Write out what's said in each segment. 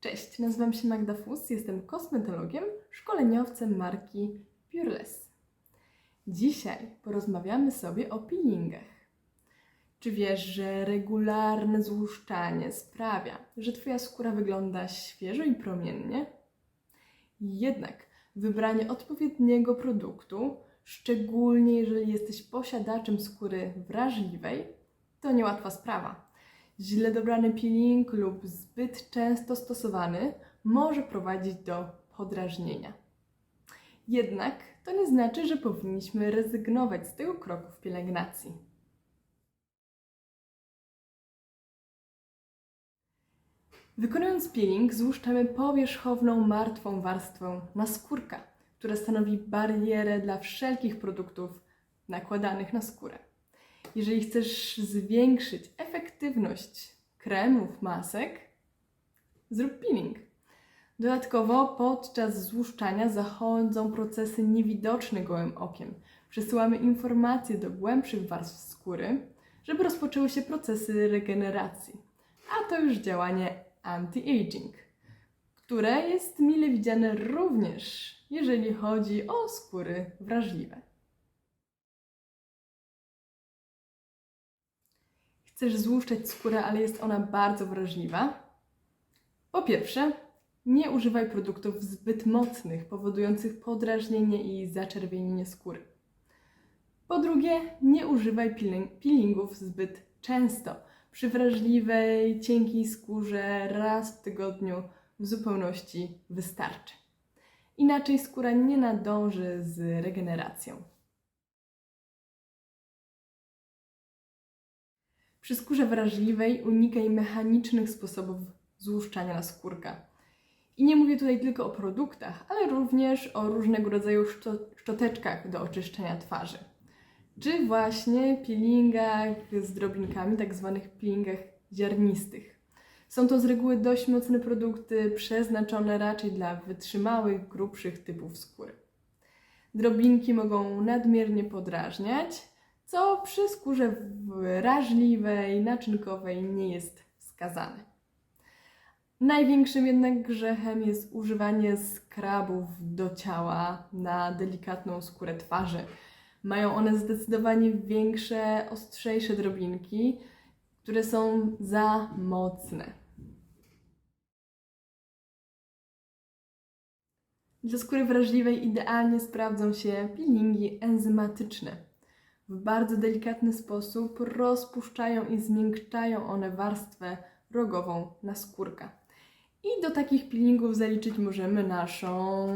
Cześć, nazywam się Magda Fus, jestem kosmetologiem, szkoleniowcem marki Pureless. Dzisiaj porozmawiamy sobie o peelingach. Czy wiesz, że regularne złuszczanie sprawia, że Twoja skóra wygląda świeżo i promiennie? Jednak wybranie odpowiedniego produktu, szczególnie jeżeli jesteś posiadaczem skóry wrażliwej, to niełatwa sprawa. Źle dobrany peeling lub zbyt często stosowany może prowadzić do podrażnienia. Jednak to nie znaczy, że powinniśmy rezygnować z tego kroku w pielęgnacji. Wykonując peeling, złuszczamy powierzchowną, martwą warstwę naskórka, która stanowi barierę dla wszelkich produktów nakładanych na skórę. Jeżeli chcesz zwiększyć efektywność kremów, masek, zrób peeling. Dodatkowo podczas złuszczania zachodzą procesy niewidoczne gołym okiem. Przesyłamy informacje do głębszych warstw skóry, żeby rozpoczęły się procesy regeneracji. A to już działanie anti-aging, które jest mile widziane również, jeżeli chodzi o skóry wrażliwe. Chcesz złuszczać skórę, ale jest ona bardzo wrażliwa? Po pierwsze, nie używaj produktów zbyt mocnych, powodujących podrażnienie i zaczerwienienie skóry. Po drugie, nie używaj peeling- peelingów zbyt często. Przy wrażliwej, cienkiej skórze raz w tygodniu w zupełności wystarczy. Inaczej skóra nie nadąży z regeneracją. Przy skórze wrażliwej unikaj mechanicznych sposobów złuszczania naskórka. I nie mówię tutaj tylko o produktach, ale również o różnego rodzaju szczo- szczoteczkach do oczyszczenia twarzy. Czy właśnie peelingach z drobinkami, tak zwanych peelingach ziarnistych. Są to z reguły dość mocne produkty, przeznaczone raczej dla wytrzymałych, grubszych typów skóry. Drobinki mogą nadmiernie podrażniać, co przy skórze wrażliwej, naczynkowej nie jest wskazane. Największym jednak grzechem jest używanie skrabów do ciała na delikatną skórę twarzy. Mają one zdecydowanie większe, ostrzejsze drobinki, które są za mocne. Dla skóry wrażliwej idealnie sprawdzą się peelingi enzymatyczne. W bardzo delikatny sposób rozpuszczają i zmiękczają one warstwę rogową naskórka. I do takich peelingów zaliczyć możemy naszą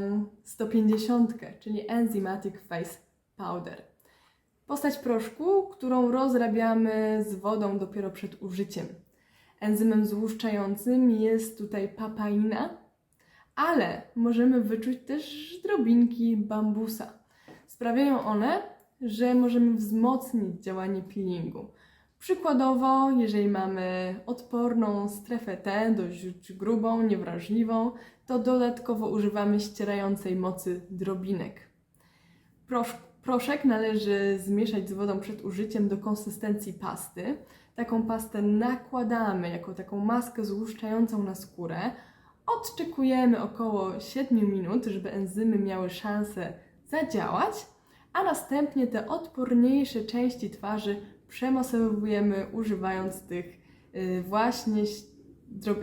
150, czyli Enzymatic Face Powder. Postać proszku, którą rozrabiamy z wodą dopiero przed użyciem. Enzymem złuszczającym jest tutaj papaina, ale możemy wyczuć też drobinki bambusa. Sprawiają one, że możemy wzmocnić działanie peelingu. Przykładowo, jeżeli mamy odporną strefę T, dość grubą, niewrażliwą, to dodatkowo używamy ścierającej mocy drobinek. Prosz, proszek należy zmieszać z wodą przed użyciem do konsystencji pasty. Taką pastę nakładamy jako taką maskę złuszczającą na skórę. Odczekujemy około 7 minut, żeby enzymy miały szansę zadziałać, a następnie te odporniejsze części twarzy przemasowujemy używając tych y, właśnie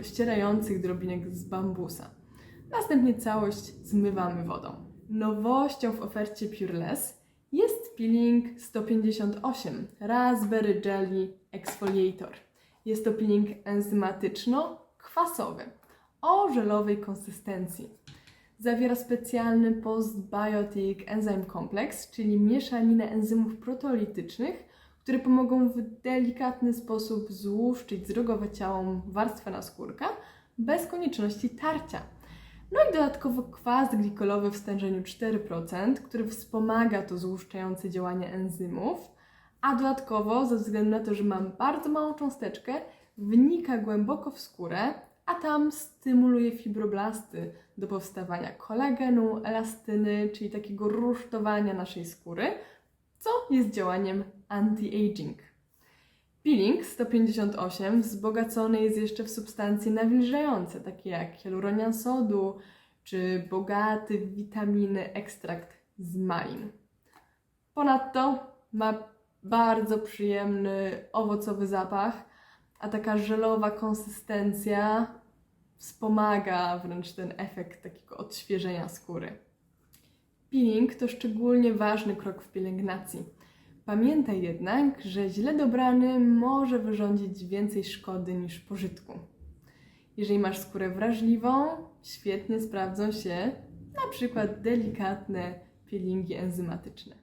ścierających drobinek z bambusa. Następnie całość zmywamy wodą. Nowością w ofercie Pureless jest peeling 158 Raspberry Jelly Exfoliator. Jest to peeling enzymatyczno-kwasowy o żelowej konsystencji. Zawiera specjalny Postbiotic Enzyme Complex, czyli mieszaninę enzymów proteolitycznych, które pomogą w delikatny sposób złuszczyć zrogoweciałą warstwę naskórka bez konieczności tarcia. No i dodatkowo kwas glikolowy w stężeniu 4%, który wspomaga to złuszczające działanie enzymów, a dodatkowo, ze względu na to, że mam bardzo małą cząsteczkę, wnika głęboko w skórę, a tam stymuluje fibroblasty do powstawania kolagenu, elastyny, czyli takiego rusztowania naszej skóry, co jest działaniem anti-aging. Peeling 158 wzbogacony jest jeszcze w substancje nawilżające, takie jak hialuronian sodu czy bogaty w witaminy ekstrakt z malin. Ponadto ma bardzo przyjemny owocowy zapach, a taka żelowa konsystencja wspomaga wręcz ten efekt takiego odświeżenia skóry. Peeling to szczególnie ważny krok w pielęgnacji. Pamiętaj jednak, że źle dobrany może wyrządzić więcej szkody niż pożytku. Jeżeli masz skórę wrażliwą, świetnie sprawdzą się na przykład delikatne peelingi enzymatyczne.